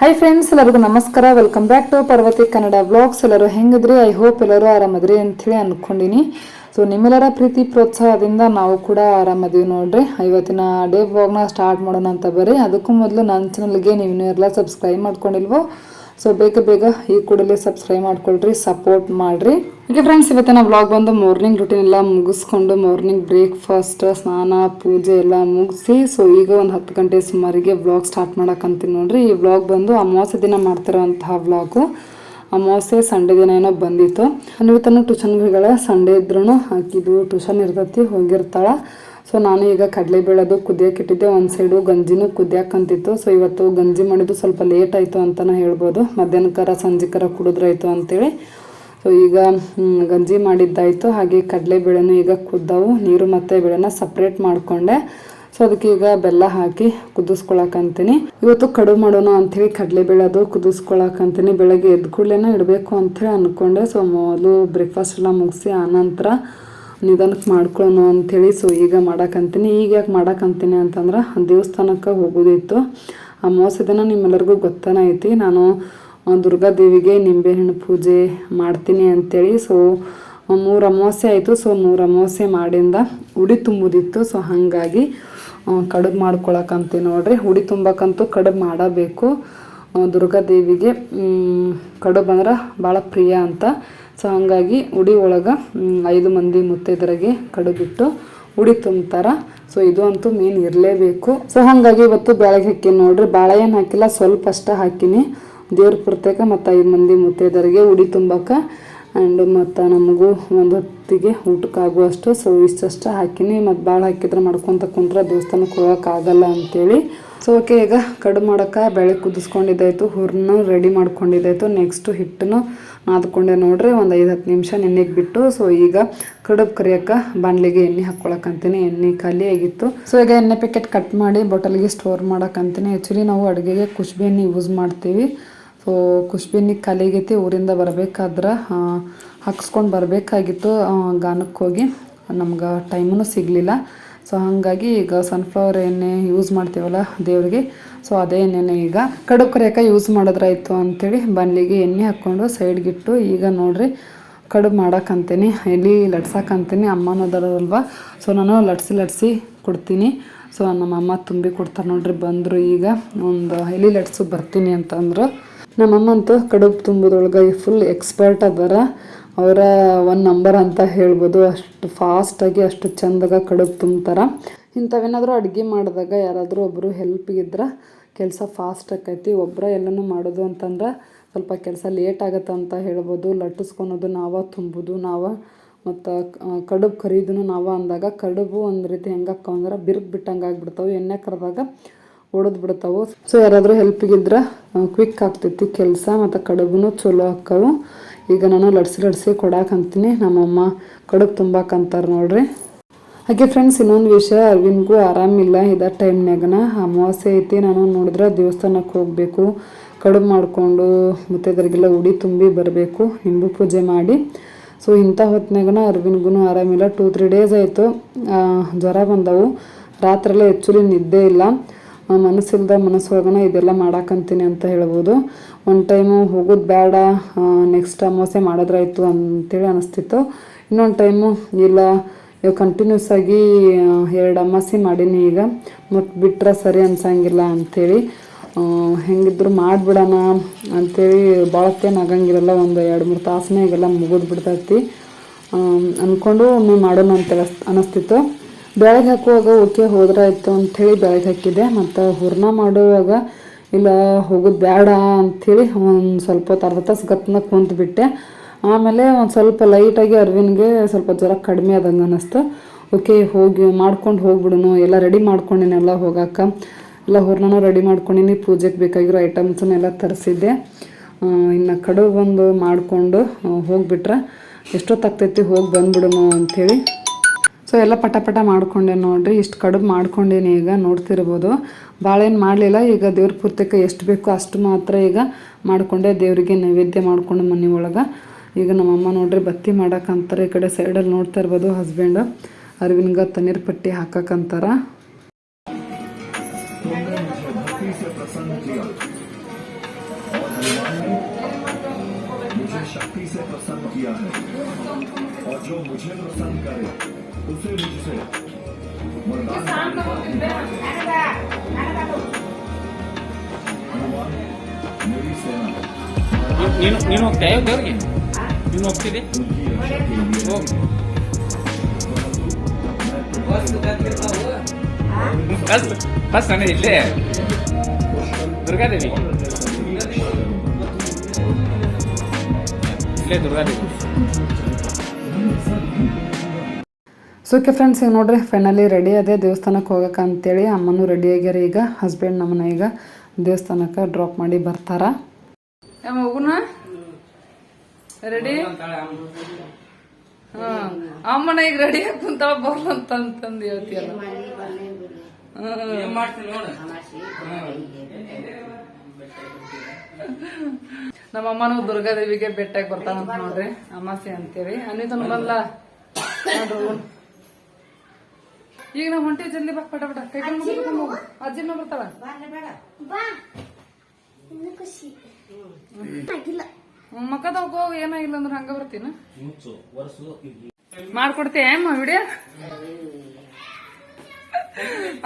High friends ಎಲ್ಲರಿಗೂ ನಮಸ್ಕಾರ. Welcome back to Parvathi Kannada blogs ಎಲ್ಲರೂ ಹೆಂಗಿದ್ರಿ? ಐ ಹೋಪ್ ಎಲ್ಲರೂ ಆರಾಮದ್ರಿ ಅಂಥೇಳಿ ಅಂದ್ಕೊಂಡಿನಿ ಸೊ ನಿಮ್ಮೆಲ್ಲರ ಪ್ರೀತಿ, ಪ್ರೋತ್ಸಾಹದಿಂದ ನಾವು ಕೂಡ ಆರಾಮದೀವಿ ನೋಡ್ರಿ. ಇವತ್ತಿನ ಡೇ ಬ್ಲಾಗ್ನ ಸ್ಟಾರ್ಟ್ ಮಾಡೋಣ ಅಂತ ಬರ್ರಿ ಅದಕ್ಕೂ ಮೊದಲು ನನ್ನ ಚಾನಲ್ಗೆ ನೀವು ಇನ್ನೂ ಎಲ್ಲ ಸಬ್ಸ್ಕ್ರೈಬ್ ಮಾಡ್ಕೊಂಡಿಲ್ವೋ? ಸೊ ಬೇಗ ಬೇಗ ಈ ಕೂಡಲೇ ಸಬ್ಸ್ಕ್ರೈಬ್ ಮಾಡ್ಕೊಳ್ರಿ ಸಪೋರ್ಟ್ ಮಾಡ್ರಿ. ಓಕೆ ಫ್ರೆಂಡ್ಸ್ ಇವತ್ತಿನ ವ್ಲಾಗ್ ಬಂದು ಮಾರ್ನಿಂಗ್ ರುಟೀನ್ ಎಲ್ಲ ಮುಗಿಸ್ಕೊಂಡು ಮಾರ್ನಿಂಗ್ ಬ್ರೇಕ್ಫಾಸ್ಟ್ ಸ್ನಾನ, ಪೂಜೆ ಎಲ್ಲ ಮುಗಿಸಿ ಸೊ ಈಗ ಒಂದು ಹತ್ತು ಗಂಟೆ ಸುಮಾರಿಗೆ ವ್ಲಾಗ್ ಸ್ಟಾರ್ಟ್ ಮಾಡೋಕ್ಕಂತೀನಿ ನೋಡ್ರಿ. ಈ ವ್ಲಾಗ್ ಬಂದು ಅಮಾವಾಸ್ಯೆ ದಿನ ಮಾಡ್ತಿರೋಂತಹ ವ್ಲಾಗು ಅಮಾವಾಸ್ಯೆ ಸಂಡೇ ದಿನ ಏನೋ ಬಂದಿತ್ತು. ನೀವು ತನ್ನ ಟ್ಯೂಷನ್ಗಳ ಸಂಡೇ ಇದ್ರೂ ಹಾಕಿದ್ದು ಟ್ಯೂಷನ್ ಇರ್ತೈತಿ, ಹೋಗಿರ್ತಾಳ. ಸೊ ನಾನು ಈಗ ಕಡಲೆ ಕುದಿಯಕ್ಕೆ ಇಟ್ಟಿದ್ದೆ. ಒಂದು ಸೈಡು ಗಂಜಿನೂ ಕುದಿಯಾಕಂತಿತ್ತು ಸೊ ಇವತ್ತು ಗಂಜಿ ಮಾಡಿದ್ದು ಸ್ವಲ್ಪ ಲೇಟ್ ಆಯಿತು ಅಂತಲೇ ಹೇಳ್ಬೋದು. ಮಧ್ಯಾಹ್ನಕರ ಸಂಜೆಕರ ಕುಡಿದ್ರಾಯ್ತು ಅಂತೇಳಿ. ಸೊ ಈಗ ಗಂಜಿ ಮಾಡಿದ್ದಾಯಿತು. ಹಾಗೆ ಕಡಲೆಬೇಳೆನೂ ಈಗ ಕುದ್ದವು. ನೀರು ಮತ್ತು ಬೇಳೆನ ಸಪ್ರೇಟ್ ಮಾಡಿಕೊಂಡೆ. ಸೊ ಅದಕ್ಕೆ ಈಗ ಬೆಲ್ಲ ಹಾಕಿ ಕುದಿಸ್ಕೊಳಕಂತೀನಿ ಇವತ್ತು ಕಡು ಮಾಡೋಣ ಅಂಥೇಳಿ ಕಡಲೆಬೇಳೆ ಅದು ಕುದಿಸ್ಕೊಳಕಂತೀನಿ ಬೆಳಗ್ಗೆ ಎದ್ದು ಕೂಡಲೇನ ಇಡಬೇಕು ಅಂಥೇಳಿ ಅಂದ್ಕೊಂಡೆ ಸೊ ಮೊದಲು ಬ್ರೇಕ್ಫಾಸ್ಟ್ ಎಲ್ಲ ಮುಗಿಸಿ ಆನಂತರ ನಿಧಾನಕ್ಕೆ ಮಾಡ್ಕೊಳ್ಳೋಣ ಅಂಥೇಳಿ ಸೊ ಈಗ ಮಾಡೋಕ್ಕಂತೀನಿ ಈಗ ಯಾಕೆ ಮಾಡಕ್ಕಂತೀನಿ ಅಂತಂದ್ರೆ ದೇವಸ್ಥಾನಕ್ಕೆ ಹೋಗೋದಿತ್ತು. ಅಮಾವಾಸ್ಯೆ ದಿನ ನಿಮ್ಮೆಲ್ಲರಿಗೂ ಗೊತ್ತಾನ ಐತಿ ನಾನು ದುರ್ಗಾದೇವಿಗೆ ನಿಂಬೆಹಣ್ಣು ಪೂಜೆ ಮಾಡ್ತೀನಿ ಅಂಥೇಳಿ ಸೊ ಮೂರು ಅಮಾವಾಸ್ಯೆ ಆಯಿತು. ಸೊ, ಮೂರು ಅಮಾವಾಸ್ಯೆ ಮಾಡಿಂದ ಉಡಿ ತುಂಬುದಿತ್ತು. ಸೊ, ಹಾಗಾಗಿ ಕಡುಬು ಮಾಡ್ಕೊಳಕಂತೀನಿ ನೋಡ್ರಿ. ಉಡಿ ತುಂಬಕ್ಕಂತೂ ಕಡುಬು ಮಾಡಬೇಕು. ದುರ್ಗಾದೇವಿಗೆ ಕಡುಬು ಅಂದ್ರೆ ಭಾಳ ಪ್ರಿಯ ಅಂತ ಸೊ ಹಾಗಾಗಿ ಉಡಿ ಒಳಗೆ ಐದು ಮಂದಿ ಮುತ್ತೈದರಿಗೆ ಕಡುಬಿಟ್ಟು ಉಡಿ ತುಂಬ್ತಾರೆ. ಸೊ ಇದು ಅಂತೂ ಮೇನ್ ಇರಲೇಬೇಕು. ಸೊ ಹಾಗಾಗಿ ಇವತ್ತು ಬೆಳಗ್ಗೆ ಹಾಕಿನಿ ನೋಡ್ರಿ ಭಾಳ ಏನು ಹಾಕಿಲ್ಲ, ಸ್ವಲ್ಪ ಅಷ್ಟೇ ಹಾಕಿನಿ. ದೇವ್ರ ಪುರ್ತಕ ಮತ್ತು ಐದು ಮಂದಿ ಮುತ್ತೈದರಿಗೆ ಉಡಿ ತುಂಬಕ್ಕೆ ಆ್ಯಂಡ್ ಮತ್ತು ನಮಗೂ ಒಂದು ಹೊತ್ತಿಗೆ ಊಟಕ್ಕಾಗುವಷ್ಟು ಸೊ ಇಷ್ಟಷ್ಟು ಹಾಕಿನಿ. ಮತ್ತು ಭಾಳ ಹಾಕಿದ್ರೆ ಮಾಡ್ಕೊತ ಕುಂತ್ರೆ ದೇವಸ್ಥಾನಕ್ಕೆ ಹೋಗೋಕ್ಕಾಗಲ್ಲ ಅಂತೇಳಿ. ಸೊ ಓಕೆ ಈಗ ಕಡು ಮಾಡೋಕೆ ಬೆಳೆ ಕುದಿಸ್ಕೊಂಡಿದ್ದಾಯ್ತು ಹುರ್ನು ರೆಡಿ ಮಾಡ್ಕೊಂಡಿದ್ದಾಯ್ತು. ನೆಕ್ಸ್ಟು ಹಿಟ್ಟನ್ನು ನಾದ್ಕೊಂಡೆ ನೋಡ್ರಿ, ಒಂದು ಐದು ಹತ್ತು ನಿಮಿಷ ನೆನೆಗೆ ಬಿಟ್ಟು. ಸೊ ಈಗ ಕಡುಬು ಕರಿಯೋಕೆ ಬಾಣಲಿಗೆ ಎಣ್ಣೆ ಹಾಕ್ಕೊಳಕಂತೀನಿ. ಎಣ್ಣೆ ಖಾಲಿ ಆಗಿತ್ತು. ಸೊ ಈಗ ಎಣ್ಣೆ ಪ್ಯಾಕೆಟ್ ಕಟ್ ಮಾಡಿ ಬಾಟಲ್ಗೆ ಸ್ಟೋರ್ ಮಾಡೋಕ್ಕಂತೀನಿ ಆ್ಯಕ್ಚುಲಿ ನಾವು ಅಡುಗೆಗೆ ಕುಷ್ಬಿ ಎಣ್ಣೆ ಯೂಸ್ ಮಾಡ್ತೀವಿ. ಸೊ ಕುಷ್ಬಿ ಕಲಿಗೈತಿ ಊರಿಂದ ಬರಬೇಕಾದ್ರೆ ಹಾಕ್ಸ್ಕೊಂಡು ಬರಬೇಕಾಗಿತ್ತು ಗಾನಕ್ಕೆ ಹೋಗಿ. ನಮ್ಗೆ ಟೈಮೂ ಸಿಗಲಿಲ್ಲ. ಸೊ ಹಾಗಾಗಿ ಈಗ ಸನ್ಫ್ಲವರ್ ಎಣ್ಣೆ ಯೂಸ್ ಮಾಡ್ತೀವಲ್ಲ ದೇವರಿಗೆ. ಸೊ ಅದೇ ಎಣ್ಣೆನೇ ಈಗ ಕಡುಬು ಕರಿಯೋಕೆ ಯೂಸ್ ಮಾಡಿದ್ರಾಯ್ತು ಅಂಥೇಳಿ ಬನ್ಲಿಗೆ ಎಣ್ಣೆ ಹಾಕ್ಕೊಂಡು ಸೈಡ್ಗಿಟ್ಟು ಈಗ ನೋಡ್ರಿ, ಕಡುಬು ಮಾಡೋಕ್ಕಂತೀನಿ. ಎಲ್ಲಿ ಲಟ್ಸಕ್ಕಂತೀನಿ ಅಮ್ಮನೋದಲ್ವ ಸೊ ನಾನು ಲಟ್ಸಿ ಲಟ್ಸಿ ಕೊಡ್ತೀನಿ. ಸೊ ನಮ್ಮ ಅಮ್ಮ ತುಂಬಿ ಕೊಡ್ತಾರೆ ನೋಡ್ರಿ, ಬಂದರು ಈಗ. ಒಂದು ಎಲ್ಲಿ ಲಟ್ಸು ಬರ್ತೀನಿ ಅಂತಂದ್ರು. ನಮ್ಮಮ್ಮ ಅಂತೂ ಕಡುಬು ತುಂಬೋದ್ರೊಳಗೆ ಫುಲ್ ಎಕ್ಸ್ಪರ್ಟ್ ಅದಾರ. ಅವರ ಒನ್ ನಂಬರ್ ಅಂತ ಹೇಳ್ಬೋದು. ಅಷ್ಟು ಫಾಸ್ಟಾಗಿ ಅಷ್ಟು ಚಂದಾಗ ಕಡುಬು ತುಂಬ್ತಾರೆ. ಇಂಥವೇನಾದರೂ ಅಡುಗೆ ಮಾಡಿದಾಗ ಯಾರಾದರೂ ಒಬ್ಬರು ಹೆಲ್ಪಿಗಿದ್ರೆ ಕೆಲಸ ಫಾಸ್ಟ್ ಆಕೈತಿ ಒಬ್ಬರ ಎಲ್ಲನೂ ಮಾಡೋದು ಅಂತಂದ್ರೆ ಸ್ವಲ್ಪ ಕೆಲಸ ಲೇಟ್ ಆಗತ್ತೆ ಅಂತ ಹೇಳ್ಬೋದು. ಲಟ್ಟಿಸ್ಕೊಳೋದು ನಾವ ತುಂಬೋದು, ನಾವ ಮತ್ತು ಕಡುಬು ಕರಿಯೋದನ್ನು ನಾವ ಅಂದಾಗ ಕಡುಬು ಒಂದು ರೀತಿ ಹೆಂಗಕ್ಕ ಅಂದ್ರೆ ಬಿರುಕು ಬಿಟ್ಟಂಗೆ ಆಗ್ಬಿಡ್ತಾವೆ. ಎಣ್ಣೆ ಕರೆದಾಗ ಒಡೆದು ಬಿಡ್ತಾವು? ಸೊ ಯಾರಾದರೂ ಹೆಲ್ಪಿಗಿದ್ರೆ ಕ್ವಿಕ್ ಆಗ್ತೈತಿ ಕೆಲಸ ಮತ್ತು ಕಡಬುನು ಚಲೋ ಆಕ್ಕವು. ಈಗ ನಾನು ಲಡ್ಸಿ ಲಡ್ಸಿ ಕೊಡಾಕಂತೀನಿ ನಮ್ಮಮ್ಮ ಕಡುಬು ತುಂಬಾಕಂತಾರೆ ನೋಡ್ರಿ. ಹಾಗೆ ಫ್ರೆಂಡ್ಸ್ ಇನ್ನೊಂದು ವಿಷಯ, ಅರವಿಂದ್ಗೂ ಆರಾಮಿಲ್ಲ ಇದ ಟೈಮ್ನಾಗನ ಅಮಾವಾಸ್ಯೆ ಐತಿ, ನಾನು ನೋಡಿದ್ರೆ ದೇವಸ್ಥಾನಕ್ಕೆ ಹೋಗಬೇಕು. ಕಡುಬು ಮಾಡಿಕೊಂಡು ಅದ್ರಿಗೆಲ್ಲ ಉಡಿ ತುಂಬಿ ಬರಬೇಕು ಹಿಂಬು ಪೂಜೆ ಮಾಡಿ. ಸೊ ಇಂಥ ಹೊತ್ತಿನಾಗನ ಅರವಿಂದ್ಗೂ ಆರಾಮಿಲ್ಲ. ಟೂ ತ್ರೀ ಡೇಸ್ ಆಯಿತು. ಜ್ವರ ಬಂದವು. ರಾತ್ರೆಲ್ಲ ಆ್ಯಕ್ಚುಲಿ ನಿದ್ದೆ ಇಲ್ಲ. ಮನಸ್ಸಿಲ್ದ ಮನಸ್ಸೊಳಗನ ಇದೆಲ್ಲ ಮಾಡಾಕಂತೀನಿ ಅಂತ ಹೇಳ್ಬೋದು. ಒಂದು ಟೈಮು ಹೋಗೋದು ಬೇಡ ನೆಕ್ಸ್ಟ್ ಅಮಾವಾಸ್ಯೆ ಮಾಡಿದ್ರಾಯ್ತು ಅಂತೇಳಿ ಅನಿಸ್ತಿತ್ತು. ಇನ್ನೊಂದು ಟೈಮು ಇಲ್ಲ ಕಂಟಿನ್ಯೂಸ್ ಆಗಿ ಎರಡು ಅಮಾಸೆ ಮಾಡೀನಿ ಈಗ. ಮತ್ತು ಬಿಟ್ಟರೆ ಸರಿ ಅನ್ಸಂಗಿಲ್ಲ ಅಂಥೇಳಿ ಹೆಂಗಿದ್ರು ಮಾಡಿಬಿಡೋಣ ಅಂಥೇಳಿ ಭಾಳ ಹೊತ್ತೇನು ಆಗಂಗಿರಲ್ಲ, ಒಂದು ಎರಡು ಮೂರು ತಾಸನಾಗೆಲ್ಲ ಮುಗಿದು ಬಿಡ್ತೈತಿ. ಅಂದ್ಕೊಂಡು ಒಮ್ಮೆ ಮಾಡೋಣ ಅಂತ ಅನಿಸ್ತಿತ್ತು. ಬೆಳಗ್ಗೆ ಹಾಕುವಾಗ ಓಕೆ ಹೋದ್ರೆ ಆಯಿತು ಅಂಥೇಳಿ ಬೆಳಗ್ಗೆ ಹಾಕಿದೆ ಮತ್ತು ಹೂರ್ಣ ಮಾಡುವಾಗ ಇಲ್ಲ ಹೋಗೋದು ಬೇಡ ಅಂಥೇಳಿ ಒಂದು ಸ್ವಲ್ಪ ಅರ್ಧ ತಾಸು ಗತ್ನ ಕುಂತ್ಬಿಟ್ಟೆ ಆಮೇಲೆ ಒಂದು ಸ್ವಲ್ಪ ಲೈಟಾಗಿ ಅರ್ವಿನ್ಗೆ ಸ್ವಲ್ಪ ಜ್ವರ ಕಡಿಮೆ ಆದಂಗೆ ಅನ್ನಿಸ್ತು ಓಕೆ, ಹೋಗಿ ಮಾಡ್ಕೊಂಡು ಹೋಗ್ಬಿಡೋನು, ಎಲ್ಲ ರೆಡಿ ಮಾಡ್ಕೊಂಡಿನೆಲ್ಲ ಹೋಗಕ್ಕೆ ಎಲ್ಲ ಹೂರ್ಣನೂ ರೆಡಿ ಮಾಡ್ಕೊಂಡಿನಿ, ಪೂಜೆಗೆ ಬೇಕಾಗಿರೋ ಐಟಮ್ಸನ್ನೆಲ್ಲ ತರಿಸಿದ್ದೆ. ಇನ್ನು ಕಡು ಬಂದು ಮಾಡಿಕೊಂಡು ಹೋಗ್ಬಿಟ್ರೆ. ಎಷ್ಟೊತ್ತಾಗ್ತೈತಿ ಹೋಗಿ ಬಂದ್ಬಿಡೋಣ ಅಂಥೇಳಿ ಸೊ ಎಲ್ಲ ಪಟ ಪಟ ಮಾಡ್ಕೊಂಡೆ ನೋಡ್ರಿ ಇಷ್ಟು ಕಡುಬು ಮಾಡ್ಕೊಂಡೇನಿ ಈಗ ನೋಡ್ತಿರ್ಬೋದು ಭಾಳ ಏನು ಮಾಡಲಿಲ್ಲ ಈಗ ದೇವ್ರ ಪೂರ್ತಕ್ಕೆ ಎಷ್ಟು ಬೇಕೋ ಅಷ್ಟು ಮಾತ್ರ ಈಗ ಮಾಡಿಕೊಂಡೆ ದೇವರಿಗೆ ನೈವೇದ್ಯ ಮಾಡ್ಕೊಂಡು ಮನೆ ಒಳಗೆ ಈಗ ನಮ್ಮಮ್ಮ ನೋಡ್ರಿ ಬತ್ತಿ ಮಾಡಕ್ಕಂತಾರೆ ಈ ಕಡೆ ಸೈಡಲ್ಲಿ ನೋಡ್ತಾ ಇರ್ಬೋದು ಹಸ್ಬೆಂಡ್ ಅರವಿಂದ್ಗ ತಣ್ಣೀರ್ ಪಟ್ಟಿ ಹಾಕಕ್ಕಂತಾರ तुमने मुझे भक्ति से प्रसन्न किया मुझे शक्ति से प्रसन्न किया है और जो मुझे प्रसन्न करे ನೀನು ನೀನು ಹೋಗ್ತಾ ದೇವ್ರಿಗೆ? ನೀನು ಹೋಗ್ತಿದ್ದೆ ಫಸ್ಟ್ ನಾನು ಇಲ್ಲೇ. ದುರ್ಗಾದೇವಿ. ಇಲ್ಲೇ ದುರ್ಗಾದೇವಿ. ಸೊ ಓಕೆ ಫ್ರೆಂಡ್ಸ್ ಈಗ ನೋಡ್ರಿ ಫೈನಲಿ ರೆಡಿ ಅದೇ ದೇವಸ್ಥಾನಕ್ಕೆ ಹೋಗಕ್ಕೆ ಅಂತೇಳಿ ಅಮ್ಮನೂ ರೆಡಿ ಆಗ್ಯಾರ ಈಗ ಹಸ್ಬೆಂಡ್ ನಮ್ಮನ್ನ ಈಗ ದೇವಸ್ಥಾನಕ್ಕೆ ಡ್ರಾಪ್ ಮಾಡಿ ಬರ್ತಾರ. ಮಗುನ? ರೆಡಿ ಹಾಂ ಅಮ್ಮನ ಈಗ ರೆಡಿ ಆಗಿ ಕುಂತಾಳ ಬರ್ಲ ಅಂತಂದು ಹೇಳ್ತೀಯಲ್ಲ. ಏನ್ ಮಾಡ್ತೀನಿ ನೋಡು. ನಮ್ಮ ಅಮ್ಮನೂ ದುರ್ಗಾದೇವಿಗೆ ಬೆಟ್ಟಾಗಿ ಬರ್ತಾನಂತ ನೋಡ್ರಿ ಅಮಾಸೆ ಅಂತೇಳಿ. ಅನ್ನಿತನ ಬಂದ್ಲ. ಈಗ ನಾವು ಹೊಂಟಿ ಜಲ್ದಿ ಬಾ ಪಟ ಪಟ. ಕೈ ಕರ್ಕೊಂಡ್ ಅಜ್ಜಿನ ಬರ್ತಾಳ ಬಾ ಇನ್ನು ಖುಷಿ. ಆಗಿಲ್ಲ. ಮಕ್ಕದ ಹೋಗೋ ಏನಾಗಿಲ್ಲ ಅಂದ್ರೆ ಹಂಗ ಬರ್ತೀನ. ಮಾಡ್ಕೊಡ್ತೀಯ ಅಮ್ಮ ವಿಡಿಯೋ?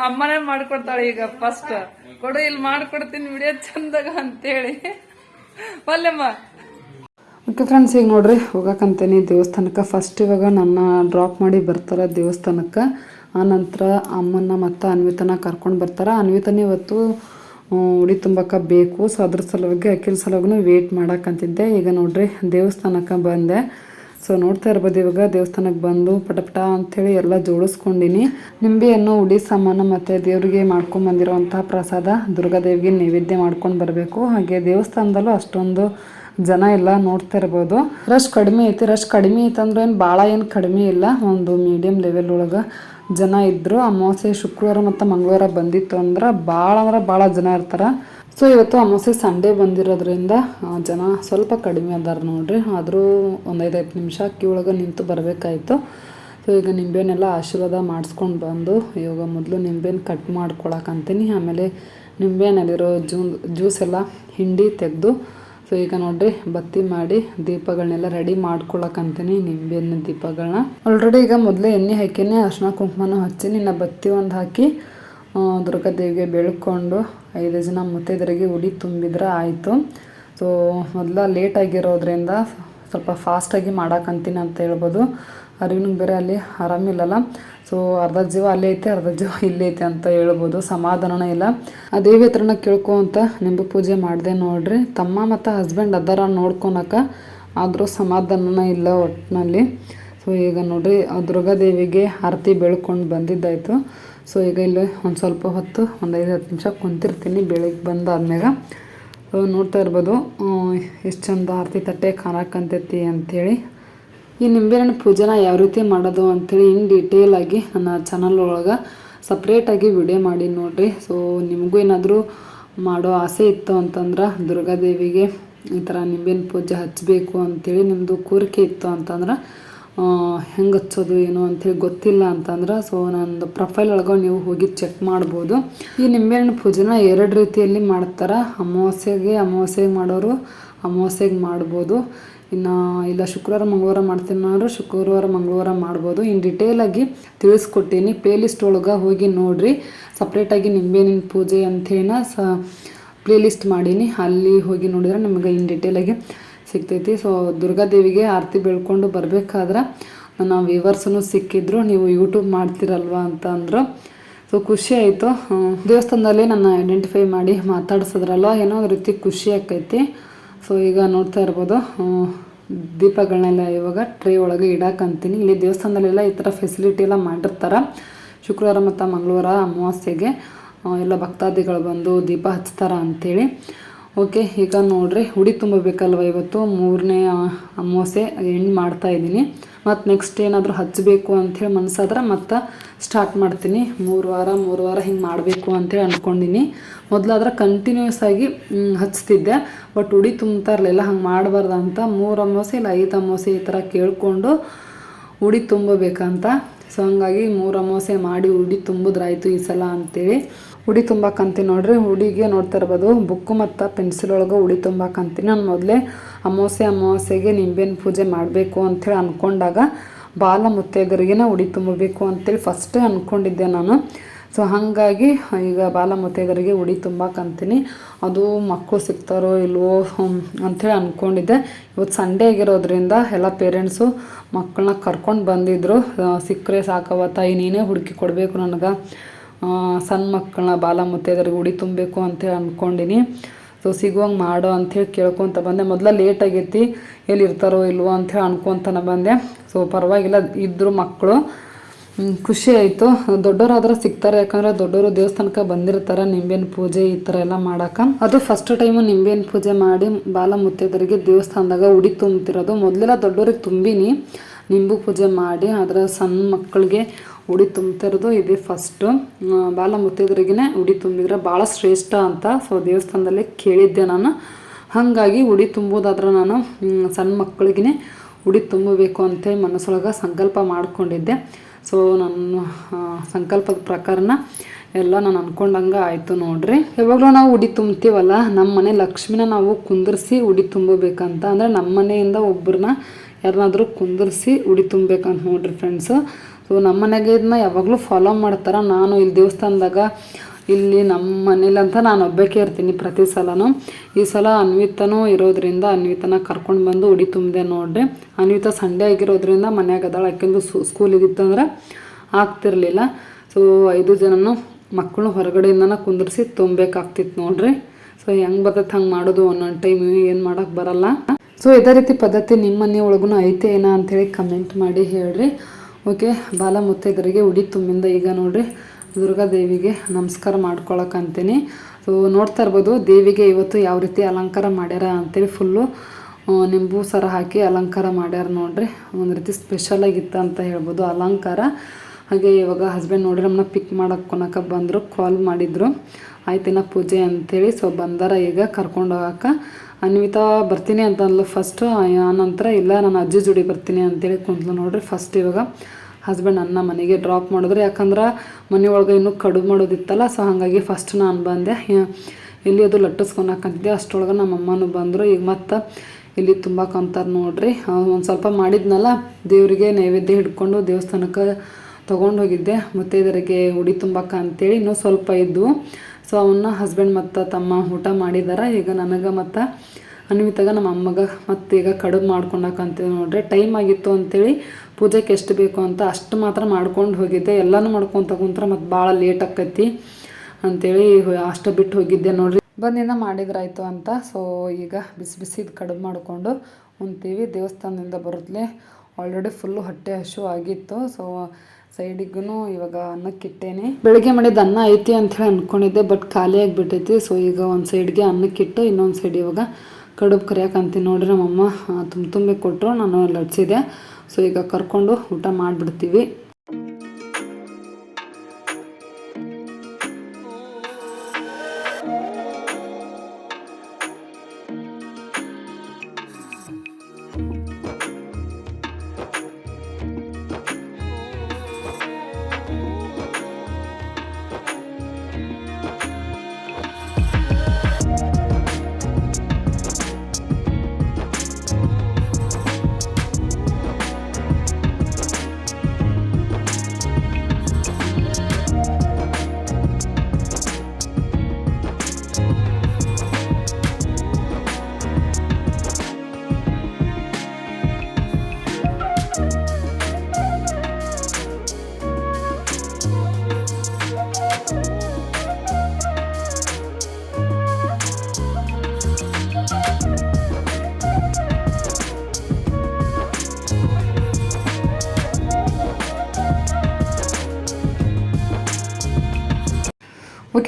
ಅಮ್ಮನೇ ಮಾಡ್ಕೊಡ್ತಾಳೆ ಈಗ ಫಸ್ಟ್ ಕೊಡು ಇಲ್ಲಿ ಮಾಡ್ಕೊಡ್ತೀನಿ ವಿಡಿಯೋ ಚಂದಾಗ ಅಂತೇಳಿ. ಒಲ್ಲೆಮ್ಮ ಓಕೆ ಫ್ರೆಂಡ್ಸ್ ಈಗ ನೋಡ್ರಿ ಹೋಗಕ್ಕಂತೇನಿ ದೇವಸ್ಥಾನಕ್ಕೆ. ಫಸ್ಟ್ ಇವಾಗ ನನ್ನ ಡ್ರಾಪ್ ಮಾಡಿ ಬರ್ತಾರೆ ದೇವಸ್ಥಾನಕ್ಕೆ. ಆ ನಂತರ ಅಮ್ಮನ ಮತ್ತು ಅನ್ವಿತನ ಕರ್ಕೊಂಡು ಬರ್ತಾರೆ. ಅನ್ವಿತನ ಇವತ್ತು ಉಡಿ ತುಂಬಕ್ಕೆ ಬೇಕು. ಸೊ ಅದ್ರ ಸಲುವಾಗಿ ಅಕ್ಕಿನ ಸಲುವಾಗೂ ವೇಟ್ ಮಾಡಕ್ಕಂತಿದ್ದೆ ಈಗ ನೋಡ್ರಿ, ದೇವಸ್ಥಾನಕ್ಕೆ ಬಂದೆ. ಸೊ ನೋಡ್ತಾ ಇರ್ಬೋದು ಇವಾಗ ದೇವಸ್ಥಾನಕ್ಕೆ ಬಂದು ಪಟಪಟ ಅಂಥೇಳಿ ಎಲ್ಲ ಜೋಡಿಸ್ಕೊಂಡಿನಿ. ನಿಂಬೆಯನ್ನು ಉಡಿ ಸಾಮಾನು ಮತ್ತು ದೇವರಿಗೆ ಮಾಡ್ಕೊಂಡು ಬಂದಿರುವಂಥ ಪ್ರಸಾದ ದುರ್ಗಾದೇವಿಗೆ ನೈವೇದ್ಯ ಮಾಡ್ಕೊಂಡು ಬರಬೇಕು. ಹಾಗೆ ದೇವಸ್ಥಾನದಲ್ಲೂ ಅಷ್ಟೊಂದು ಜನ ಎಲ್ಲ ನೋಡ್ತಾ ಇರ್ಬೋದು. ರಶ್ ಕಡಿಮೆ ಐತಿ. ರಶ್ ಕಡಿಮೆ ಐತಂದ್ರೆ ಏನು ಭಾಳ ಏನು ಕಡಿಮೆ ಇಲ್ಲ. ಒಂದು ಮೀಡಿಯಮ್ ಲೆವೆಲ್ ಒಳಗೆ ಜನ ಇದ್ದರು ಅಮಾವಾಸ್ಯೆ, ಶುಕ್ರವಾರ ಮತ್ತು ಮಂಗಳವಾರ ಬಂದಿತ್ತು ಅಂದ್ರೆ ಭಾಳ ಅಂದ್ರೆ ಭಾಳ ಜನ ಇರ್ತಾರೆ. ಸೊ ಇವತ್ತು ಅಮಾವಾಸ್ಯೆ ಸಂಡೇ ಬಂದಿರೋದ್ರಿಂದ ಜನ ಸ್ವಲ್ಪ ಕಡಿಮೆ ಅದಾರ ನೋಡ್ರಿ. ಆದರೂ ಒಂದು ಐದೈದು ನಿಮಿಷ ಅಕ್ಕಿ ಒಳಗೆ ನಿಂತು ಬರಬೇಕಾಯಿತು. ಸೊ ಈಗ ನಿಂಬೆನೆಲ್ಲ ಆಶೀರ್ವಾದ ಮಾಡಿಸ್ಕೊಂಡು ಬಂದು, ಇವಾಗ ಮೊದಲು ನಿಂಬೆನ ಕಟ್ ಮಾಡ್ಕೊಳಕಂತೀನಿ ಆಮೇಲೆ ನಿಂಬೆನಲ್ಲಿರೋ ಜ್ಯೂಸ್ ಎಲ್ಲ ಹಿಂಡಿ ತೆಗೆದು ಸೊ ಈಗ ನೋಡ್ರಿ, ಬತ್ತಿ ಮಾಡಿ ದೀಪಗಳನ್ನೆಲ್ಲ ರೆಡಿ ಮಾಡ್ಕೊಳಕಂತೀನಿ ನಿಂಬೆಹಣ್ಣು ದೀಪಗಳನ್ನ ಆಲ್ರೆಡಿ ಈಗ ಮೊದಲೇ ಎಣ್ಣೆ ಹಾಕಿನಿ ಅರ್ಶಿನ ಕುಂಕುಮನ ಹಚ್ಚಿ ನಿನ್ನ ಬತ್ತಿ ಒಂದು ಹಾಕಿ ದುರ್ಗಾ ದುರ್ಗಾದೇವಿಗೆ ಬೆಳ್ಕೊಂಡು ಐದು ಜನ ಮುತ್ತೈದರಿಗೆ ಉಡಿ ತುಂಬಿದ್ರೆ ಆಯಿತು. ಸೊ ಮೊದಲ ಲೇಟ್ ಆಗಿರೋದ್ರಿಂದ ಸ್ವಲ್ಪ ಫಾಸ್ಟಾಗಿ ಮಾಡಕ್ಕಂತೀನಿ ಅಂತ ಹೇಳ್ಬೋದು. ಅರಿವಿನಿಗೆ ಬೇರೆ ಅಲ್ಲಿ ಆರಾಮಿಲ್ಲಲ್ಲ. ಸೊ ಅರ್ಧ ಜೀವ ಅಲ್ಲೇ ಐತೆ, ಅರ್ಧ ಜೀವ ಇಲ್ಲೇ ಐತೆ ಅಂತ ಹೇಳ್ಬೋದು. ಸಮಾಧಾನನೇ ಇಲ್ಲ. ಆ ದೇವಿ ಹತ್ರನ ಕೇಳ್ಕೊಂತ ನಿಂಬು ಪೂಜೆ ಮಾಡಿದೆ ನೋಡ್ರಿ. ತಮ್ಮ ಮತ್ತು ಹಸ್ಬೆಂಡ್ ಅದರ ನೋಡ್ಕೊಳಕ ಆದರೂ ಸಮಾಧಾನನೇ ಇಲ್ಲ ಒಟ್ಟಿನಲ್ಲಿ ಸೊ ಈಗ ನೋಡ್ರಿ, ಆ ದುರ್ಗಾದೇವಿಗೆ ಆರತಿ ಬೆಳ್ಕೊಂಡು ಬಂದಿದ್ದಾಯಿತು. ಸೊ ಈಗ ಇಲ್ಲಿ ಒಂದು ಸ್ವಲ್ಪ ಹೊತ್ತು, ಒಂದು ಐದು ಹತ್ತು ನಿಮಿಷ ಕುಂತಿರ್ತೀನಿ ಬೆಳಗ್ಗೆ ಬಂದಾದ್ಮ್ಯಾಗ ನೋಡ್ತಾ ಇರ್ಬೋದು ಎಷ್ಟು ಚಂದ ಆರತಿ ತಟ್ಟೆ ಕಾಣಕ್ಕಂತೈತಿ ಅಂಥೇಳಿ ಈ ನಿಂಬೆಹಣ್ಣು ಪೂಜೆನ ಯಾವ ರೀತಿ ಮಾಡೋದು ಅಂಥೇಳಿ ಇನ್ ಡೀಟೇಲ್ ಆಗಿ ನನ್ನ ಚಾನಲ್ ಒಳಗೆ ಸಪ್ರೇಟಾಗಿ ವಿಡಿಯೋ ಮಾಡಿ ನೋಡಿರಿ. ಸೊ ನಿಮಗೂ ಏನಾದರೂ ಮಾಡೋ ಆಸೆ ಇತ್ತು ಅಂತಂದ್ರೆ ದುರ್ಗಾದೇವಿಗೆ ಈ ಥರ ನಿಂಬೆಹಣ್ಣು ಪೂಜೆ ಹಚ್ಚಬೇಕು ಅಂಥೇಳಿ ನಿಮ್ಮದು ಕೋರಿಕೆ ಇತ್ತು ಅಂತಂದ್ರೆ ಹೆಂಗೆ ಹಚ್ಚೋದು ಏನು ಅಂಥೇಳಿ ಗೊತ್ತಿಲ್ಲ ಅಂತಂದ್ರೆ ಸೊ ನಂದು ಪ್ರೊಫೈಲ್ ಒಳಗೆ ನೀವು ಹೋಗಿ ಚೆಕ್ ಮಾಡ್ಬೋದು. ಈ ನಿಂಬೆಹಣ್ಣು ಪೂಜೆನ ಎರಡು ರೀತಿಯಲ್ಲಿ ಮಾಡ್ತಾರೆ. ಅಮಾವಾಸ್ಯೆಗೆ ಅಮಾವಾಸ್ಯೆಗೆ ಮಾಡೋರು ಅಮಾವಾಸ್ಯೆಗೆ ಮಾಡ್ಬೋದು. ಇನ್ನು ಇಲ್ಲ ಶುಕ್ರವಾರ, ಮಂಗಳವಾರ ಮಾಡ್ತೀನಿ ಶುಕ್ರವಾರ, ಮಂಗಳವಾರ ಮಾಡ್ಬೋದು. ಇನ್ನು ಡಿಟೇಲಾಗಿ ತಿಳಿಸ್ಕೊಟ್ಟೀನಿ ಪ್ಲೇ ಲಿಸ್ಟ್ ಒಳಗೆ ಹೋಗಿ ನೋಡಿರಿ. ಸಪ್ರೇಟಾಗಿ ನಿಂಬೆಹಣ್ಣಿನ ಪೂಜೆ ಅಂಥೇಳಿನ ಸ ಪ್ಲೇ ಲಿಸ್ಟ್ ಮಾಡೀನಿ. ಅಲ್ಲಿ ಹೋಗಿ ನೋಡಿದ್ರೆ ನಮಗೆ ಇನ್ ಡಿಟೇಲಾಗಿ ಸಿಗ್ತೈತಿ. ಸೊ ದುರ್ಗಾದೇವಿಗೆ ಆರತಿ ಬೆಳ್ಕೊಂಡು ಬರಬೇಕಾದ್ರೆ ನನ್ನ ವ್ಯೂವರ್ಸೂ ಸಿಕ್ಕಿದ್ರು. ನೀವು ಯೂಟ್ಯೂಬ್ ಮಾಡ್ತೀರಲ್ವಾ ಅಂತ ಅಂದರು. ಸೊ ಖುಷಿ ಆಯಿತು. ದೇವಸ್ಥಾನದಲ್ಲಿ ನನ್ನ ಐಡೆಂಟಿಫೈ ಮಾಡಿ ಮಾತಾಡ್ಸಿದ್ರಲ್ವ ಏನೋ ರೀತಿ ಖುಷಿ ಆಕೈತಿ. ಸೊ ಈಗ ನೋಡ್ತಾ ಇರ್ಬೋದು ದೀಪಗಳನ್ನೆಲ್ಲ ಇವಾಗ ಟ್ರೇ ಒಳಗೆ ಇಡಾಕಂತೀನಿ. ಇಲ್ಲಿ ದೇವಸ್ಥಾನದಲ್ಲೆಲ್ಲ ಈ ಥರ ಫೆಸಿಲಿಟಿ ಎಲ್ಲ ಮಾಡಿರ್ತಾರೆ. ಶುಕ್ರವಾರ ಮತ್ತು ಮಂಗಳವಾರ ಅಮಾವಾಸ್ಯೆಗೆ ಎಲ್ಲ ಭಕ್ತಾದಿಗಳು ಬಂದು ದೀಪ ಹಚ್ತಾರೆ ಅಂಥೇಳಿ. ಓಕೆ ಈಗ ನೋಡ್ರಿ, ಹುಡಿ ತುಂಬಬೇಕಲ್ವ ಇವತ್ತು? ಮೂರನೇ ಅಮಾವಾಸ್ಯೆ ಎಂಡ್ ಮಾಡ್ತಾ ಇದ್ದೀನಿ. ಮತ್ತು ನೆಕ್ಸ್ಟ್ ಏನಾದರೂ ಹಚ್ಚಬೇಕು ಅಂಥೇಳಿ ಮನಸ್ಸಾದ್ರೆ ಮತ್ತೆ ಸ್ಟಾರ್ಟ್ ಮಾಡ್ತೀನಿ. ಮೂರು ವಾರ ಮೂರು ವಾರ ಹಿಂಗೆ ಮಾಡಬೇಕು ಅಂತೇಳಿ ಅಂದ್ಕೊಂಡಿನಿ ಮೊದಲಾದ್ರೆ ಕಂಟಿನ್ಯೂಸ್ ಆಗಿ ಹಚ್ತಿದ್ದೆ. ಬಟ್ ಉಡಿ ತುಂಬ್ತಾ ಇರಲಿಲ್ಲ ಹಂಗೆ ಮಾಡಬಾರ್ದು ಅಂತ ಮೂರು ಅಮಾವಾಸ್ಯೆ ಇಲ್ಲ ಐದು ಅಮಾವಾಸ್ಯೆ ಈ ಥರ ಕೇಳಿಕೊಂಡು ಉಡಿ ತುಂಬಬೇಕಂತ. ಸೊ ಹಂಗಾಗಿ ಮೂರು ಅಮಾವಾಸ್ಯೆ ಮಾಡಿ ಉಡಿ ತುಂಬಿದ್ರಾಯ್ತು ಈ ಸಲ ಅಂತೇಳಿ. ಉಡಿ ತುಂಬಾಕಂತೀನಿ ನೋಡ್ರಿ. ಉಡಿಗೆ ನೋಡ್ತಾ ಇರ್ಬೋದು ಬುಕ್ಕು ಮತ್ತು ಪೆನ್ಸಿಲ್ ಒಳಗೆ ಉಡಿ ತುಂಬಾಕಂತೀನಿ ನಾನು ಮೊದಲೇ ಅಮಾವಾಸ್ಯೆ, ಅಮಾವಾಸ್ಯೆಗೆ ನಿಂಬೆನ ಪೂಜೆ ಮಾಡಬೇಕು ಅಂಥೇಳಿ ಅಂದ್ಕೊಂಡಾಗ ಬಾಲ ಮುತ್ತೈದರಿಗೆನ ಉಡಿ ತುಂಬಬೇಕು ಅಂತೇಳಿ ಫಸ್ಟ್ ಅಂದ್ಕೊಂಡಿದ್ದೆ ನಾನು. ಸೊ ಹಾಗಾಗಿ ಈಗ ಬಾಲ ಮುತ್ತೈದರಿಗೆ ಉಡಿ ತುಂಬಾಕಂತೀನಿ. ಅದು ಮಕ್ಕಳು ಸಿಗ್ತಾರೋ ಇಲ್ವೋ ಅಂಥೇಳಿ ಅಂದ್ಕೊಂಡಿದ್ದೆ ಇವತ್ತು ಸಂಡೇ ಆಗಿರೋದ್ರಿಂದ ಎಲ್ಲ ಪೇರೆಂಟ್ಸು ಮಕ್ಕಳನ್ನ ಕರ್ಕೊಂಡು ಬಂದಿದ್ದರು ಸಿಕ್ಕರೆ ಸಾಕವ ತಾಯಿ ನೀನೇ ಹುಡುಕಿ ಕೊಡಬೇಕು ನನಗೆ. ಸಣ್ಣ ಮಕ್ಕಳನ್ನ ಬಾಲ ಮುತ್ತೈದರಿಗೆ ಉಡಿ ತುಂಬಬೇಕು ಅಂತೇಳಿ ಅಂದ್ಕೊಂಡಿನಿ ಸೊ ಸಿಗುವಂಗೆ ಮಾಡೋ ಅಂಥೇಳಿ ಕೇಳ್ಕೊತ ಬಂದೆ. ಮೊದಲ ಲೇಟ್ ಆಗೈತಿ ಎಲ್ಲಿ ಇರ್ತಾರೋ ಇಲ್ವೋ ಅಂಥೇಳಿ ಅನ್ಕೊತಾನೆ ಬಂದೆ. ಸೊ ಪರವಾಗಿಲ್ಲ ಇದ್ದರು ಮಕ್ಕಳು ಖುಷಿ ಆಯಿತು. ದೊಡ್ಡವರಾದ್ರೆ ಸಿಗ್ತಾರೆ, ಯಾಕಂದ್ರೆ ದೊಡ್ಡವರು ದೇವಸ್ಥಾನಕ್ಕೆ ಬಂದಿರ್ತಾರೆ, ನಿಂಬೆಹಣ್ಣು ಪೂಜೆ ಈ ಥರ ಎಲ್ಲ ಮಾಡಕ್ಕೆ. ಅದು ಫಸ್ಟ್ ಟೈಮು ನಿಂಬೆಹಣ್ಣು ಪೂಜೆ ಮಾಡಿ ಬಾಲ ಮುತ್ತೈದರಿಗೆ ದೇವಸ್ಥಾನದಾಗ ಉಡಿ ತುಂಬ್ತಿರೋದು. ಮೊದಲೆಲ್ಲ ದೊಡ್ಡವ್ರಿಗೆ ತುಂಬಿನಿ, ನಿಂಬು ಪೂಜೆ ಮಾಡಿ ಅದರ ಸಣ್ಣ ಮಕ್ಕಳಿಗೆ ಉಡಿ ತುಂಬ್ತಿರೋದು ಇದೇ ಫಸ್ಟು ಬಾಲ ಮುತ್ತೈದರಿಗೇ ಉಡಿ ತುಂಬಿದ್ರೆ ಭಾಳ ಶ್ರೇಷ್ಠ ಅಂತ ಸೊ, ದೇವಸ್ಥಾನದಲ್ಲಿ ಕೇಳಿದ್ದೆ ನಾನು. ಹಾಗಾಗಿ ಉಡಿ ತುಂಬೋದಾದ್ರೆ ನಾನು ಸಣ್ಣ ಮಕ್ಕಳಿಗೆ ಉಡಿ ತುಂಬಬೇಕು ಅಂತೇಳಿ ಮನಸ್ಸೊಳಗೆ ಸಂಕಲ್ಪ ಮಾಡಿಕೊಂಡಿದ್ದೆ. ಸೊ ನನ್ನ ಸಂಕಲ್ಪದ ಪ್ರಕಾರನ ಎಲ್ಲ ನಾನು ಅಂದ್ಕೊಂಡಂಗೆ ಆಯಿತು ನೋಡ್ರಿ. ಯಾವಾಗಲೂ ನಾವು ಉಡಿ ತುಂಬ್ತೀವಲ್ಲ ನಮ್ಮ ಮನೆ ಲಕ್ಷ್ಮಿನ ನಾವು ಕುಂದರ್ಸಿ ಉಡಿ ತುಂಬಬೇಕಂತ. ಅಂದರೆ ನಮ್ಮ ಮನೆಯಿಂದ ಒಬ್ಬರನ್ನ ಯಾರನ್ನಾದರೂ ಕುಂದರ್ಸಿ ಉಡಿ ತುಂಬಬೇಕಂತ ನೋಡ್ರಿ ಫ್ರೆಂಡ್ಸು ಸೊ ನಮ್ಮ ಮನೆಗೆ ಇದನ್ನ ಯಾವಾಗಲೂ ಫಾಲೋ ಮಾಡ್ತಾರೆ. ನಾನು ಇಲ್ಲಿ ದೇವಸ್ಥಾನದಾಗ ಇಲ್ಲಿ ನಮ್ಮ ಮನೇಲಿ ಅಂತ ನಾನು ಒಬ್ಬಕ್ಕೆ ಇರ್ತೀನಿ ಪ್ರತಿ ಸಲನೂ. ಈ ಸಲ ಅನ್ವಿತನೂ ಇರೋದ್ರಿಂದ ಅನ್ವಿತನ ಕರ್ಕೊಂಡು ಬಂದು ಉಡಿ ತುಂಬಿದೆ ನೋಡ್ರಿ. ಅನ್ವಿತ ಸಂಡೇ ಆಗಿರೋದ್ರಿಂದ ಮನ್ಯಾಗ ಅದಾಳ. ಯಾಕೆಂದು ಸ್ಕೂಲ್ ಇದ್ದಿತ್ತಂದ್ರೆ ಆಗ್ತಿರ್ಲಿಲ್ಲ. ಸೊ ಐದು ಜನನು ಮಕ್ಕಳು ಹೊರಗಡೆಯಿಂದನ ಕುಂದ್ರಿಸಿ ತುಂಬಬೇಕಾಗ್ತಿತ್ತು ನೋಡ್ರಿ. ಸೊ ಹೆಂಗೆ ಬರ್ತೈತೆ ಹಂಗೆ ಮಾಡೋದು ಒಂದೊಂದು ಟೈಮ್ ಏನು ಮಾಡೋಕ್ಕೆ ಬರಲ್ಲ. ಸೊ ಇದೇ ರೀತಿ ಪದ್ಧತಿ ನಿಮ್ಮ ಮನೆ ಒಳಗೂ ಐತೆ ಏನ ಅಂಥೇಳಿ ಕಮೆಂಟ್ ಮಾಡಿ ಹೇಳ್ರಿ. ಓಕೆ ಬಾಲ ಮುತ್ತೈದರಿಗೆ ಉಡಿ ತುಂಬಿಂದ ಈಗ ನೋಡ್ರಿ. ದುರ್ಗಾದೇವಿಗೆ ನಮಸ್ಕಾರ ಮಾಡ್ಕೊಳಕಂತೀನಿ. ಸೊ, ನೋಡ್ತಾ ಇರ್ಬೋದು, ದೇವಿಗೆ ಇವತ್ತು ಯಾವ ರೀತಿ ಅಲಂಕಾರ ಮಾಡ್ಯಾರ ಅಂತೇಳಿ ಫುಲ್ಲು ನಿಂಬು ಸರ ಹಾಕಿ ಅಲಂಕಾರ ಮಾಡ್ಯಾರ ನೋಡ್ರಿ. ಒಂದು ರೀತಿ ಸ್ಪೆಷಲಾಗಿತ್ತು ಅಂತ ಹೇಳ್ಬೋದು ಅಲಂಕಾರ. ಹಾಗೆ ಇವಾಗ ಹಸ್ಬೆಂಡ್ ನೋಡ್ರಿ ನಮ್ಮನ್ನ ಪಿಕ್ ಮಾಡೋಕೆ ಕೊನಕ ಬಂದರು ಕಾಲ್ ಮಾಡಿದ್ರು. ಆಯ್ತಿನ ಪೂಜೆ ಅಂಥೇಳಿ ಸೊ ಬಂದಾರ ಈಗ ಕರ್ಕೊಂಡು ಹೋಗಕ್ಕೆ ಅನ್ವಿತಾ ಬರ್ತೀನಿ ಅಂತ ಅಂದ್ಲು ಫಸ್ಟು ನಂತರ ಇಲ್ಲ, ನಾನು ಅಜ್ಜಿ ಜೋಡಿ ಬರ್ತೀನಿ ಅಂತೇಳಿ ಕುಂತ್ಲು ನೋಡ್ರಿ ಫಸ್ಟ್ ಇವಾಗ. ಹಸ್ಬೆಂಡ್ ಅನ್ನ ಮನೆಗೆ ಡ್ರಾಪ್ ಮಾಡಿದ್ರು. ಯಾಕಂದ್ರೆ ಮನೆ ಒಳಗೆ ಇನ್ನೂ ಕಡುಬು ಮಾಡೋದಿತ್ತಲ್ಲ ಸೊ ಹಾಗಾಗಿ ಫಸ್ಟ್ ನಾನು ಬಂದೆ. ಇಲ್ಲಿ ಅದು ಲಟ್ಟಿಸ್ಕೊಳಕಂತಿದ್ದೆ ಅಷ್ಟರೊಳಗೆ ನಮ್ಮ ಅಮ್ಮನೂ ಬಂದರು. ಈಗ ಮತ್ತೆ ಇಲ್ಲಿ ತುಂಬಾಕಂತಾರೆ ನೋಡ್ರಿ. ಒಂದು ಸ್ವಲ್ಪ ಮಾಡಿದ್ನಲ್ಲ, ದೇವರಿಗೆ ನೈವೇದ್ಯ ಹಿಡ್ಕೊಂಡು ದೇವಸ್ಥಾನಕ್ಕೆ ತೊಗೊಂಡು ಹೋಗಿದ್ದೆ. ಮುತ್ತೈದರಿಗೆ ಉಡಿ ತುಂಬಕ್ಕ ಅಂತೇಳಿ ಇನ್ನೂ ಸ್ವಲ್ಪ ಇದ್ದು ಸೊ ಅವನ್ನ ಹಸ್ಬೆಂಡ್ ಮತ್ತು ತಮ್ಮ ಊಟ ಮಾಡಿದಾರ. ಈಗ ನನಗೆ ಮತ್ತು ಅನ್ವಿತಾಗ, ನಮ್ಮ ಅಮ್ಮಗ ಮತ್ತು ಈಗ ಕಡುಬು ಮಾಡ್ಕೊಂಡಾಕಂತೀವಿ ನೋಡ್ರಿ. ಟೈಮ್ ಆಗಿತ್ತು ಅಂತೇಳಿ ಪೂಜೆಗೆ ಎಷ್ಟು ಬೇಕು ಅಂತ ಅಷ್ಟು ಮಾತ್ರ ಮಾಡ್ಕೊಂಡು ಹೋಗಿದ್ದೆ. ಎಲ್ಲನೂ ಮಾಡ್ಕೊತ ಕುಂತ್ರ ಮತ್ತು ಭಾಳ ಲೇಟ್ ಆಕೈತಿ ಅಂಥೇಳಿ ಅಷ್ಟು ಬಿಟ್ಟು ಹೋಗಿದ್ದೆ ನೋಡ್ರಿ. ಬಂದಿನ ಮಾಡಿದ್ರಾಯ್ತು ಅಂತ. ಸೊ ಈಗ ಬಿಸಿ ಬಿಸಿದು ಕಡುಬು ಮಾಡಿಕೊಂಡು ಉಣ್ತೀವಿ. ದೇವಸ್ಥಾನದಿಂದ ಬರುತ್ತಲೇ ಆಲ್ರೆಡಿ ಫುಲ್ಲು ಹೊಟ್ಟೆ ಹಸು ಆಗಿತ್ತು. ಸೊ ಸೈಡಿಗೂ ಇವಾಗ ಅನ್ನಕ್ಕಿಟ್ಟೇನೆ ಬೆಳಗ್ಗೆ ಬೆಳಿಗ್ಗೆ ಮಾಡಿದ ಅನ್ನ ಐತಿ ಅಂತ ಹೇಳಿ ಅಂದ್ಕೊಂಡಿದ್ದೆ ಬಟ್ ಖಾಲಿ ಆಗಿಬಿಟ್ಟೈತಿ. ಸೊ ಈಗ ಒಂದು ಸೈಡ್ಗೆ ಅನ್ನಕ್ಕಿಟ್ಟು ಇನ್ನೊಂದು ಸೈಡ್ ಇವಾಗ ಕಡುಬು ಕರಿಯಾಕಂತೀನಿ ನೋಡ್ರಿ ನಮ್ಮಮ್ಮ. ತುಂಬ ತುಂಬಿ ಕೊಟ್ಟರು ನಾನು ಲಟ್ಸಿದೆ. ಸೊ ಈಗ ಕರ್ಕೊಂಡು ಊಟ ಮಾಡಿಬಿಡ್ತೀವಿ.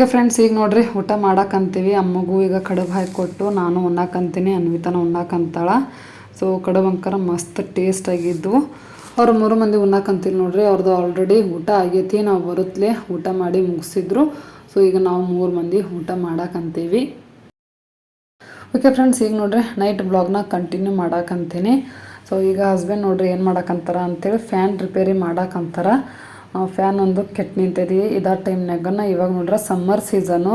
ಓಕೆ ಫ್ರೆಂಡ್ಸ್, ಈಗ ನೋಡ್ರಿ, ಊಟ ಮಾಡಕ್ಕಂತೀವಿ ಅಮ್ಮಗೂ ಈಗ ಕಡುಬು ಹಾಕಿಕೊಟ್ಟು ನಾನು ಉಣ್ಣಾಕಂತೀನಿ ಅನ್ವಿತಾನ ಉಣ್ಣಾಕಂತಾಳ ಸೊ ಕಡುಬು ಅಂಕರ ಮಸ್ತ್ ಟೇಸ್ಟ್ ಆಗಿದ್ದು. ಅವ್ರು ಮೂರು ಮಂದಿ ಉಣ್ಣಾಕಂತೀವಿ ನೋಡ್ರಿ. ಅವ್ರದ್ದು ಆಲ್ರೆಡಿ ಊಟ ಆಗೈತಿ. ನಾವು ಬರುತ್ತಲೇ ಊಟ ಮಾಡಿ ಮುಗಿಸಿದ್ರು. ಸೊ ಈಗ ನಾವು ಮೂರು ಮಂದಿ ಊಟ ಮಾಡಕ್ಕಂತೀವಿ ಓಕೆ ಫ್ರೆಂಡ್ಸ್, ಈಗ ನೋಡ್ರಿ ನೈಟ್ ಬ್ಲಾಗ್ನ ಕಂಟಿನ್ಯೂ ಮಾಡಕ್ಕಂತೀನಿ ಸೊ ಈಗ ಹಸ್ಬೆಂಡ್ ನೋಡ್ರಿ ಏನು ಮಾಡಕ್ಕಂತಾರ ಅಂತೇಳಿ ಫ್ಯಾನ್ ರಿಪೇರಿ ಮಾಡಕ್ಕಂತಾರ ಫ್ಯಾನ್ ಒಂದು ಕೆಟ್ಟು ನಿಂತೈತಿ ಇದಾದ ಟೈಮ್ನಾಗನ ಇವಾಗ ನೋಡ್ರೆ ಸಮ್ಮರ್ ಸೀಸನು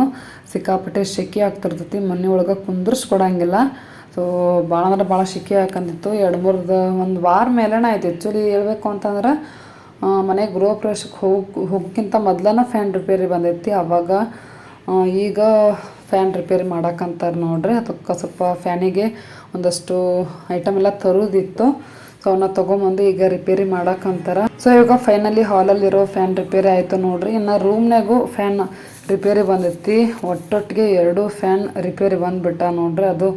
ಸಿಕ್ಕಾಪಟ್ಟೆ ಸೆಕೆ ಆಗ್ತಿರ್ತೈತಿ. ಮನೆ ಒಳಗೆ ಕುಂದ್ರಿಸ್ಕೊಡಂಗಿಲ್ಲ. ಸೊ ಭಾಳ ಅಂದ್ರೆ ಭಾಳ ಸೆಕೆ ಹಾಕಂತಿತ್ತು ಎರಡು ಮೂರ್ದು ಒಂದು ವಾರ ಮೇಲೆನ ಆಯ್ತು. ಆ್ಯಕ್ಚುಲಿ ಹೇಳ್ಬೇಕು ಅಂತಂದ್ರೆ ಮನೆ ಗೃಹ ಪ್ರವೇಶಕ್ಕೆ ಹೋಗಿ ಹೋಗೋಕ್ಕಿಂತ ಮೊದ್ಲನ ಫ್ಯಾನ್ ರಿಪೇರಿ ಬಂದೈತಿ. ಅವಾಗ ಈಗ ಫ್ಯಾನ್ ರಿಪೇರಿ ಮಾಡಕ್ಕಂತಾರೆ ನೋಡ್ರಿ. ಅದಕ್ಕೆ ಸ್ವಲ್ಪ ಫ್ಯಾನಿಗೆ ಒಂದಷ್ಟು ಐಟಮ್ ಎಲ್ಲ ತರೋದಿತ್ತು. ಸೊ ಅವನ್ನ ತೊಗೊಂಬಂದು ಈಗ ರಿಪೇರಿ ಮಾಡಕ್ಕಂತಾರ. ಸೊ ಇವಾಗ ಫೈನಲಿ ಹಾಲಲ್ಲಿರೋ ಫ್ಯಾನ್ ರಿಪೇರಿ ಆಯ್ತು ನೋಡ್ರಿ. ಇನ್ನು ರೂಮ್ನಾಗೂ ಫ್ಯಾನ್ ರಿಪೇರಿ ಬಂದೈತಿ. ಒಟ್ಟೊಟ್ಟಿಗೆ ಎರಡು ಫ್ಯಾನ್ ರಿಪೇರಿ ಬಂದ್ಬಿಟ್ಟ ನೋಡ್ರಿ. ಅದು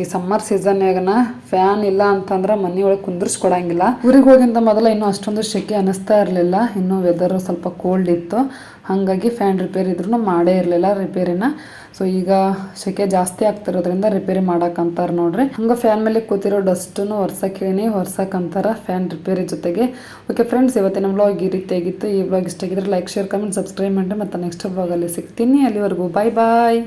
ಈ ಸಮ್ಮರ್ ಸೀಸನ್ಯಾಗನ ಫ್ಯಾನ್ ಇಲ್ಲ ಅಂತಂದ್ರೆ ಮನಿಯೊಳಗ್ ಕುಂದ್ರಸ್ ಕೊಡಂಗಿಲ್ಲ ಊರಿಗೆ ಹೋಗಿಂತ ಮೊದಲ ಇನ್ನೂ ಅಷ್ಟೊಂದು ಶೆಕೆ ಅನಿಸ್ತಾ ಇರಲಿಲ್ಲ. ಇನ್ನೂ ವೆದರ್ ಸ್ವಲ್ಪ ಕೋಲ್ಡ್ ಇತ್ತು. ಹಾಗಾಗಿ ಫ್ಯಾನ್ ರಿಪೇರಿ ಇದ್ರೂ ಮಾಡೇ ಇರಲಿಲ್ಲ ರಿಪೇರಿನ. ಸೊ ಈಗ ಸೆಕೆ ಜಾಸ್ತಿ ಆಗ್ತಿರೋದ್ರಿಂದ ರಿಪೇರಿ ಮಾಡಕ್ಕಂತಾರೆ ನೋಡ್ರಿ. ಹಂಗೆ ಫ್ಯಾನ್ ಮೇಲೆ ಕೂತಿರೋ ಡಸ್ಟನ್ನು ಒರ್ಸಕ್ಕೆ ಹೇಳಿ ಹೊರ್ಸಕ್ಕಂತಾರ ಫ್ಯಾನ್ ರಿಪೇರಿ ಜೊತೆಗೆ. ಓಕೆ ಫ್ರೆಂಡ್ಸ್ ಇವತ್ತಿನ ವ್ಲಾಗ್ ಈ ರೀತಿಯಾಗಿತ್ತು ಈ ವ್ಲಾಗ್ ಇಷ್ಟ ಆಗಿದ್ರೆ ಲೈಕ್ ಶೇರ್ ಕಮೆಂಟ್ ಸಬ್ಸ್ಕ್ರೈಬ್ ಮಾಡಿ ಮತ್ತೆ ನೆಕ್ಸ್ಟ್ ವ್ಲಾಗಲ್ಲಿ ಸಿಗ್ತೀನಿ. ಅಲ್ಲಿವರೆಗೂ ಬಾಯ್ ಬಾಯ್